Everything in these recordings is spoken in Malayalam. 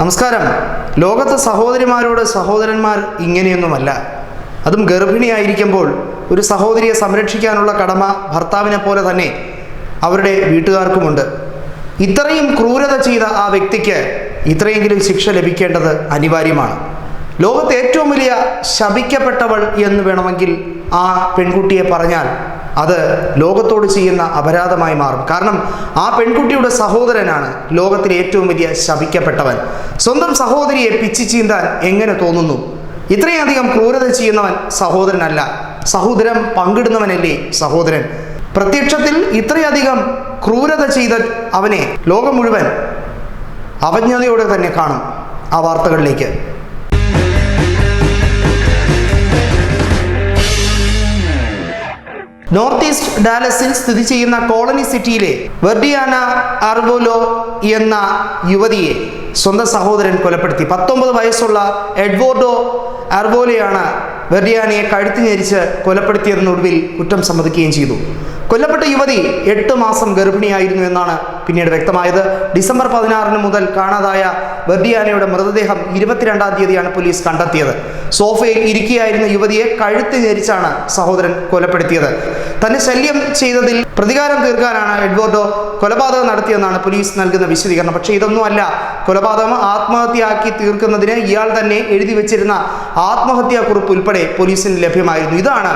നമസ്കാരം. ലോകത്തെ സഹോദരിമാരോട് സഹോദരന്മാർ ഇങ്ങനെയൊന്നുമല്ല. അതും ഗർഭിണിയായിരിക്കുമ്പോൾ ഒരു സഹോദരിയെ സംരക്ഷിക്കാനുള്ള കടമ ഭർത്താവിനെ പോലെ തന്നെ അവരുടെ വീട്ടുകാർക്കുമുണ്ട്. ഇത്രയും ക്രൂരത ചെയ്ത ആ വ്യക്തിക്ക് ഇത്രയെങ്കിലും ശിക്ഷ ലഭിക്കേണ്ടത് അനിവാര്യമാണ്. ലോകത്തെ ഏറ്റവും വലിയ ശപിക്കപ്പെട്ടവൾ എന്ന് വേണമെങ്കിൽ ആ പെൺകുട്ടിയെ പറഞ്ഞാൽ അത് ലോകത്തോട് ചെയ്യുന്ന അപരാധമായി മാറും. കാരണം ആ പെൺകുട്ടിയുടെ സഹോദരനാണ് ലോകത്തിലെ ഏറ്റവും വലിയ ശപിക്കപ്പെട്ടവൻ. സ്വന്തം സഹോദരിയെ പിച്ചി ചീന്താൻ എങ്ങനെ തോന്നുന്നു? ഇത്രയധികം ക്രൂരത ചെയ്യുന്നവൻ സഹോദരനല്ല. സഹോദരം പങ്കിടുന്നവനല്ലേ സഹോദരൻ. പ്രത്യക്ഷത്തിൽ ഇത്രയധികം ക്രൂരത ചെയ്ത അവനെ ലോകം മുഴുവൻ അവജ്ഞതയോടെ തന്നെ കാണും ആ വാർത്തകളിലേക്ക്. നോർത്ത് ഈസ്റ്റ് ഡാലസിൽ സ്ഥിതി ചെയ്യുന്ന കോളനി സിറ്റിയിലെ വെർഡിയാന അർവോലോ എന്ന യുവതിയെ സ്വന്തം സഹോദരൻ കൊലപ്പെടുത്തി. പത്തൊമ്പത് വയസ്സുള്ള എഡ്വോർഡോ അർവോലയാണ് വെർഡിയാനയെ കഴുത്തി ഞെരിച്ച് കൊലപ്പെടുത്തിയതിനൊടുവിൽ കുറ്റം സമ്മതിക്കുകയും ചെയ്തു. കൊല്ലപ്പെട്ട യുവതി എട്ട് മാസം ഗർഭിണിയായിരുന്നു എന്നാണ് പിന്നീട് വ്യക്തമായത്. ഡിസംബർ പതിനാറിന് മുതൽ കാണാതായ വെർഡിയാനയുടെ മൃതദേഹം ഇരുപത്തിരണ്ടാം തീയതിയാണ് പോലീസ് കണ്ടെത്തിയത്. സോഫയിൽ ഇരിക്കുകയായിരുന്ന യുവതിയെ കഴുത്ത് ഞെരിച്ചാണ് സഹോദരൻ കൊലപ്പെടുത്തിയത്. തന്നെ ശല്യം ചെയ്തതിൽ പ്രതികാരം തീർക്കാനാണ് എഡ്വേർഡോ കൊലപാതകം നടത്തിയെന്നാണ് പോലീസ് നൽകുന്ന വിശദീകരണം. പക്ഷേ ഇതൊന്നുമല്ല കൊലപാതകം ആത്മഹത്യയാക്കി തീർക്കുന്നതിന് ഇയാൾ തന്നെ എഴുതി വെച്ചിരുന്ന ആത്മഹത്യാക്കുറിപ്പ് ഉൾപ്പെടെ പോലീസിന് ലഭ്യമായിരുന്നു. ഇതാണ്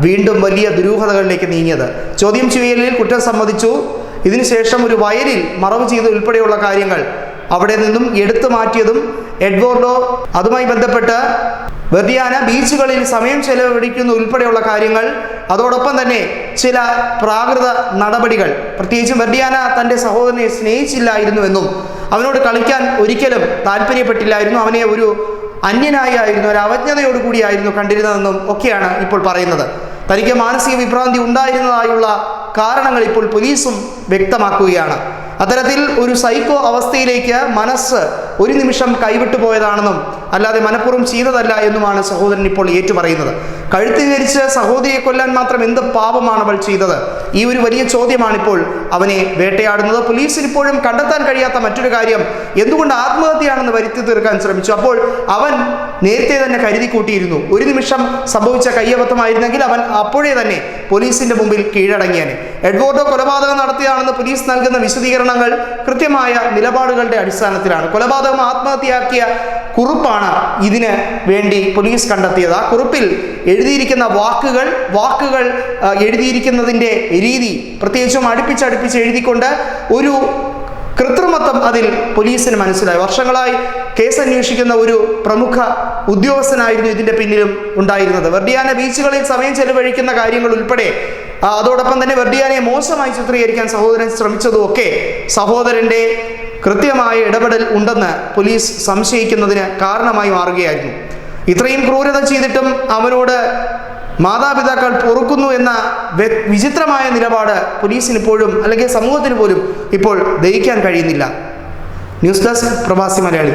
വീണ്ടും വലിയ ദുരൂഹതകളിലേക്ക് നീങ്ങിയത്. ചോദ്യം ചെയ്യലിൽ കുറ്റം സമ്മതിച്ചു. ഇതിനുശേഷം ഒരു വയലിൽ മറവ് ചെയ്ത് ഉൾപ്പെടെയുള്ള കാര്യങ്ങൾ അവിടെ നിന്നും എടുത്തു മാറ്റിയതും എഡ്വേർഡോ അതുമായി ബന്ധപ്പെട്ട് വ്യതിയാന ബീച്ചുകളിൽ സമയം ചെലവഴിക്കുന്ന ഉൾപ്പെടെയുള്ള കാര്യങ്ങൾ. അതോടൊപ്പം തന്നെ ചില പ്രാകൃത നടപടികൾ. പ്രത്യേകിച്ചും വെർഡിയാന തന്റെ സഹോദരനെ സ്നേഹിച്ചില്ലായിരുന്നുവെന്നും അവനോട് കളിക്കാൻ ഒരിക്കലും താല്പര്യപ്പെട്ടില്ലായിരുന്നു. അവനെ ഒരു അന്യനായിരുന്നു ഒരു അവജ്ഞതയോടുകൂടിയായിരുന്നു കണ്ടിരുന്നതെന്നും ഒക്കെയാണ് ഇപ്പോൾ പറയുന്നത്. തനിക്ക് മാനസിക വിഭ്രാന്തി ഉണ്ടായിരുന്നതായുള്ള കാരണങ്ങൾ ഇപ്പോൾ പോലീസും വ്യക്തമാക്കുകയാണ്. അത്തരത്തിൽ ഒരു സൈക്കോ അവസ്ഥയിലേക്ക് മനസ്സ് ഒരു നിമിഷം കൈവിട്ടു പോയതാണെന്നും അല്ലാതെ മനഃപൂർവം ചെയ്തതല്ല എന്നുമാണ് സഹോദരൻ ഇപ്പോൾ ഏറ്റുപറയുന്നത്. കഴുത്തി ധരിച്ച് സഹോദരിയെ കൊല്ലാൻ മാത്രം എന്ത് പാപമാണ് അവൾ ചെയ്തത്? ഈ ഒരു വലിയ ചോദ്യമാണ് ഇപ്പോൾ അവനെ വേട്ടയാടുന്നത്. പോലീസിന് ഇപ്പോഴും കണ്ടെത്താൻ കഴിയാത്ത മറ്റൊരു കാര്യം എന്തുകൊണ്ട് ആത്മഹത്യയാണെന്ന് വരുത്തി തീർക്കാൻ ശ്രമിച്ചു? അപ്പോൾ അവൻ നേരത്തെ തന്നെ കരുതി കൂട്ടിയിരുന്നു. ഒരു നിമിഷം സംഭവിച്ച കയ്യബദ്ധമായിരുന്നെങ്കിൽ അവൻ അപ്പോഴേ തന്നെ പോലീസിന്റെ മുമ്പിൽ കീഴടങ്ങിയേനെ. എഡ്വേർഡോ കൊലപാതകം നടത്തിയാണെന്ന് പോലീസ് നൽകുന്ന വിശദീകരണങ്ങൾ കൃത്യമായ നിലപാടുകളുടെ അടിസ്ഥാനത്തിലാണ്. കൊലപാതകം ആത്മഹത്യയാക്കിയ കുറിപ്പാണ് ഇതിന് വേണ്ടി പോലീസ് കണ്ടെത്തിയത്. ആ കുറിപ്പിൽ എഴുതിയിരിക്കുന്ന വാക്കുകൾ വാക്കുകൾ എഴുതിയിരിക്കുന്നതിന്റെ രീതി പ്രത്യേകിച്ചും അടുപ്പിച്ചടുപ്പിച്ച് എഴുതിക്കൊണ്ട് ഒരു കൃത്രിമത്വം അതിൽ പോലീസിന് മനസ്സിലായി. വർഷങ്ങളായി കേസ് അന്വേഷിക്കുന്ന ഒരു പ്രമുഖ ഉദ്യോഗസ്ഥനായിരുന്നു ഇതിന്റെ പിന്നിലും ഉണ്ടായിരുന്നത്. വെർഡിയാന ബീച്ചുകളിൽ സമയം ചെലവഴിക്കുന്ന കാര്യങ്ങൾ ഉൾപ്പെടെ അതോടൊപ്പം തന്നെ വെർഡിയാനെ മോശമായി ചിത്രീകരിക്കാൻ സഹോദരൻ ശ്രമിച്ചതും ഒക്കെ സഹോദരന്റെ കൃത്യമായ ഇടപെടൽ ഉണ്ടെന്ന് പോലീസ് സംശയിക്കുന്നതിന് കാരണമായി മാറുകയായിരുന്നു. ഇത്രയും ക്രൂരത ചെയ്തിട്ടും അവനോട് മാതാപിതാക്കൾ പൊറുക്കുന്നു എന്ന വിചിത്രമായ നിലപാട് പോലീസിന് ഇപ്പോഴും അല്ലെങ്കിൽ സമൂഹത്തിന് പോലും ഇപ്പോൾ ദഹിക്കാൻ കഴിയുന്നില്ല. ന്യൂസ് ഡെസ്ക് പ്രവാസി മലയാളി.